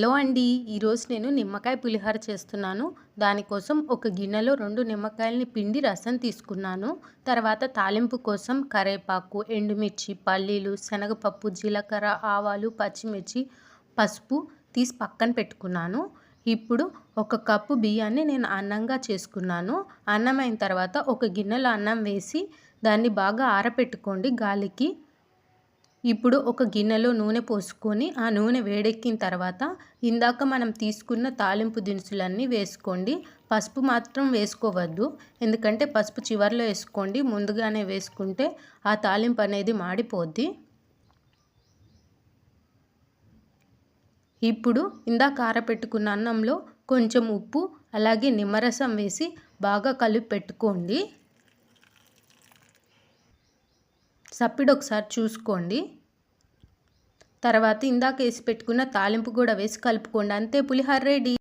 Hello అండి. ఈరోజు నేను నిమ్మకాయ పులిహోర చేస్తున్నాను. దానికోసం ఒక గిన్నెలో రెండు నిమ్మకాయలని పిండి రసం తీసుకున్నాను. తర్వాత తాలింపు కోసం కరేపాకు ఎండుమిర్చి పల్లీలు శనగపప్పు జీలకర్ర ఆవాలు పచ్చిమిర్చి పసుపు తీసి పక్కన పెట్టుకున్నాను. ఇప్పుడు ఒక కప్పు బియ్యాన్ని నేను అన్నంగా చేసుకున్నాను. అన్నం అయిన తర్వాత ఒక గిన్నెలో అన్నం వేసి దాన్ని బాగా ఆరపెట్టుకోండి గాలికి. ఇప్పుడు ఒక గిన్నెలో నూనె పోసుకొని ఆ నూనె వేడెక్కిన తర్వాత ఇందాక మనం తీసుకున్న తాలింపు దినుసులన్నీ వేసుకోండి. పసుపు మాత్రం వేసుకోవద్దు. ఎందుకంటే పసుపు చివరిలో వేసుకోండి. ముందుగానే వేసుకుంటే ఆ తాలింపు అనేది మాడిపోద్ది. ఇప్పుడు ఇందాక ఆరపెట్టుకున్న అన్నంలో కొంచెం ఉప్పు అలాగే నిమ్మరసం వేసి బాగా కలిపి పెట్టుకోండి. సప్పిడి ఒకసారి చూసుకోండి. తర్వాత ఇందాక వేసి పెట్టుకున్న తాలింపు కూడా వేసి కలుపుకోండి. అంతే పులిహోర రెడీ.